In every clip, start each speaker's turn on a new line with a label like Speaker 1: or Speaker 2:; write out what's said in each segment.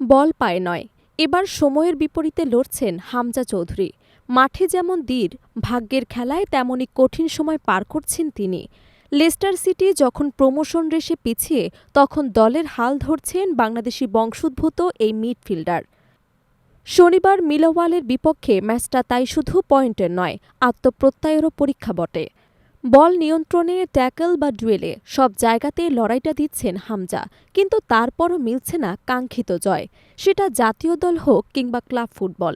Speaker 1: বল পায় নয়। এবার সময়ের বিপরীতে লড়ছেন হামজা চৌধুরী। মাঠে যেমন দীর, ভাগ্যের খেলায় তেমনই কঠিন সময় পার করছেন তিনি। লেস্টার সিটি যখন প্রমোশন রেসে পিছিয়ে, তখন দলের হাল ধরছেন বাংলাদেশি বংশোদ্ভূত এই মিডফিল্ডার। শনিবার মিলোওয়ালের বিপক্ষে ম্যাচটা তাই শুধু পয়েন্টের নয়, আত্মপ্রত্যয়েরও পরীক্ষা বটে। বল নিয়ন্ত্রণে, ট্যাকল বা ডুয়েলে সব জায়গাতে লড়াইটা দিচ্ছেন হামজা, কিন্তু তারপরও মিলছে না কাঙ্ক্ষিত জয়, সেটা জাতীয় দল হোক কিংবা ক্লাব ফুটবল।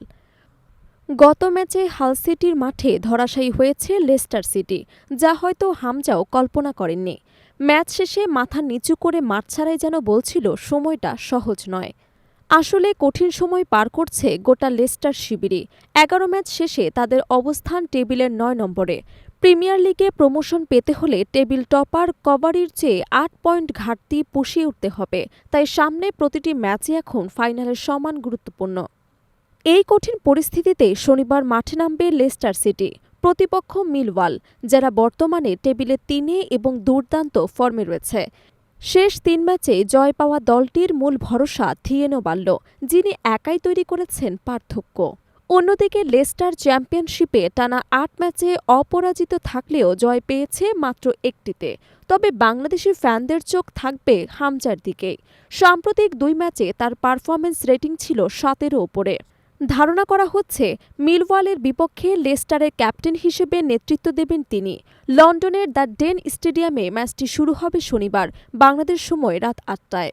Speaker 1: গত ম্যাচে হাল সিটির মাঠে ধরাশায়ী হয়েছে লেস্টার সিটি, যা হয়তো হামজাও কল্পনা করেননি। ম্যাচ শেষে মাথা নিচু করে মাঠ ছাড়াই যেন বলছিল, সময়টা সহজ নয়। আসলে কঠিন সময় পার করছে গোটা লেস্টার শিবিরে। এগারো ম্যাচ শেষে তাদের অবস্থান টেবিলের নয় নম্বরে। প্রিমিয়ার লিগে প্রমোশন পেতে হলে টেবিল টপার কবারির চেয়ে আট পয়েন্ট ঘাটতি পুষিয়ে উঠতে হবে। তাই সামনে প্রতিটি ম্যাচই এখন ফাইনালের সমান গুরুত্বপূর্ণ। এই কঠিন পরিস্থিতিতে শনিবার মাঠে নামবে লেস্টার সিটি। প্রতিপক্ষ মিলওয়াল, যারা বর্তমানে টেবিলে তিনে এবং দুর্দান্ত ফর্মে রয়েছে। শেষ তিন ম্যাচে জয় পাওয়া দলটির মূল ভরসা থিয়েনো বাল্ল যিনি একাই তৈরি করেছেন পার্থক্য। অন্যদিকে লেস্টার চ্যাম্পিয়নশিপে টানা আট ম্যাচে অপরাজিত থাকলেও জয় পেয়েছে মাত্র একটিতে। তবে বাংলাদেশি ফ্যানদের চোখ থাকবে হামজার দিকে। সাম্প্রতিক দুই ম্যাচে তার পারফরমেন্স রেটিং ছিল সাতেরও ওপরে। ধারণা করা হচ্ছে মিলওয়ালের বিপক্ষে লেস্টারের ক্যাপ্টেন হিসেবে নেতৃত্ব দেবেন তিনি। লন্ডনের দ্য ডেন স্টেডিয়ামে ম্যাচটি শুরু হবে শনিবার, বাংলাদেশ সময় রাত আটটায়।